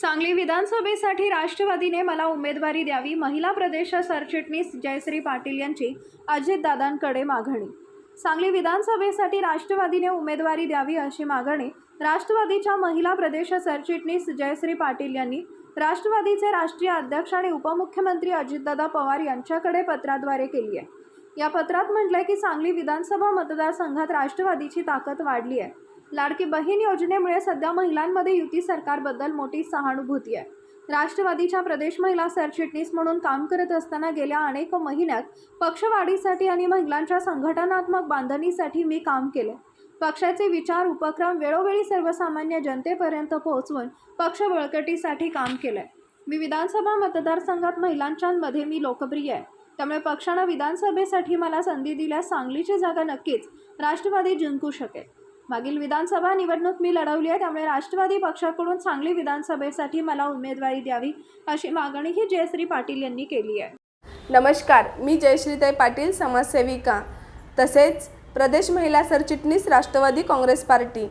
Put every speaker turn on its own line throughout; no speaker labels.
सांगली विधानसभेसाठी राष्ट्रवादीने मला उमेदवारी द्यावी महिला प्रदेश सरचिटणीस जयश्री पाटील यांची अजितदादांकडे मागणी. सांगली विधानसभेसाठी राष्ट्रवादीने उमेदवारी द्यावी अशी मागणी राष्ट्रवादीच्या महिला प्रदेश सरचिटणीस जयश्री पाटील यांनी राष्ट्रवादीचे राष्ट्रीय अध्यक्ष आणि उपमुख्यमंत्री अजितदादा पवार यांच्याकडे पत्राद्वारे केली आहे. या पत्रात म्हटलंय की सांगली विधानसभा मतदारसंघात राष्ट्रवादीची ताकद वाढली आहे. लाडकी बहीण योजनेमुळे सध्या महिलांमध्ये युती सरकारबद्दल मोठी सहानुभूती आहे. राष्ट्रवादीच्या प्रदेश महिला सरचिटणीस म्हणून काम करत असताना गेल्या अनेक महिन्यात पक्षवाढीसाठी आणि महिलांच्या संघटनात्मक बांधणीसाठी मी काम केले. पक्षाचे विचार उपक्रम वेळोवेळी सर्वसामान्य जनतेपर्यंत पोहोचवून पक्ष बळकटीसाठी काम केलं आहे मी विधानसभा मतदारसंघात महिलांच्यामध्ये मी लोकप्रिय आहे. त्यामुळे पक्षानं विधानसभेसाठी मला संधी दिल्यास सांगलीची जागा नक्कीच राष्ट्रवादी जिंकू शकेल. मागील विधानसभा निवडणूक मी लढवली आहे त्यामुळे राष्ट्रवादी पक्षाकडून सांगली विधानसभेसाठी मला उमेदवारी द्यावी अशी मागणीही जयश्री पाटील यांनी केली आहे.
नमस्कार मी जयश्रीताई पाटील समाजसेविका. तसेच प्रदेश महिला सरचिटणीस राष्ट्रवादी काँग्रेस पार्टी.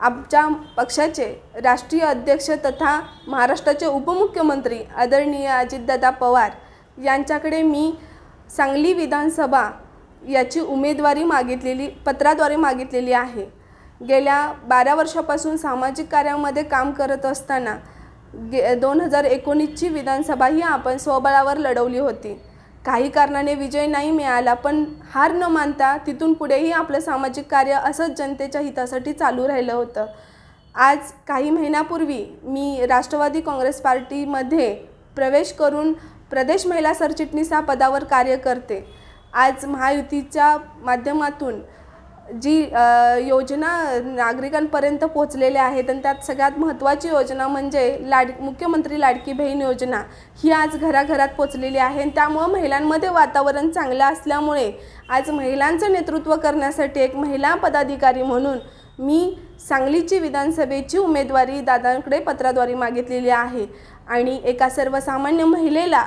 आमच्या पक्षाचे राष्ट्रीय अध्यक्ष तथा महाराष्ट्राचे उपमुख्यमंत्री आदरणीय अजितदादा पवार यांच्याकडे मी सांगली विधानसभा याची उमेदवारी मागितलेली पत्राद्वारे मागितलेली आहे. गेल्या बारा वर्षापासून सामाजिक कार्यामध्ये काम करत असताना गे दोन हजार एकोणीसची विधानसभा ही आपण स्वबळावर लढवली होती. काही कारणाने विजय नाही मिळाला पण हार न मानता तिथून पुढेही आपलं सामाजिक कार्य असंच जनतेच्या हितासाठी चालू राहिलं होतं. आज काही महिन्यापूर्वी मी राष्ट्रवादी काँग्रेस पार्टीमध्ये प्रवेश करून प्रदेश महिला सरचिटणीस या पदावर कार्य करते. आज महायुतीच्या माध्यमातून जी योजना नागरिकांपर्यंत पोहोचलेल्या आहेत आणि त्यात सगळ्यात महत्त्वाची योजना म्हणजे लाड मुख्यमंत्री लाडकी बहीण योजना ही आज घराघरात पोचलेली आहे आणि त्यामुळं महिलांमध्ये वातावरण चांगलं असल्यामुळे आज महिलांचं नेतृत्व करण्यासाठी एक महिला पदाधिकारी म्हणून मी सांगलीची विधानसभेची उमेदवारी दादांकडे पत्राद्वारे मागितलेली आहे. आणि एका सर्वसामान्य महिलेला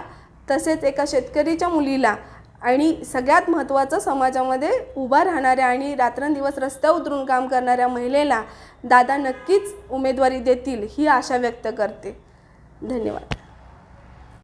तसेच एका शेतकरीच्या मुलीला आणि सगळ्यात महत्त्वाचं समाजामध्ये उभा राहणाऱ्या आणि रात्रंदिवस रस्त्या उतरून काम करणाऱ्या महिलेला दादा नक्कीच उमेदवारी देतील ही आशा व्यक्त करते. धन्यवाद.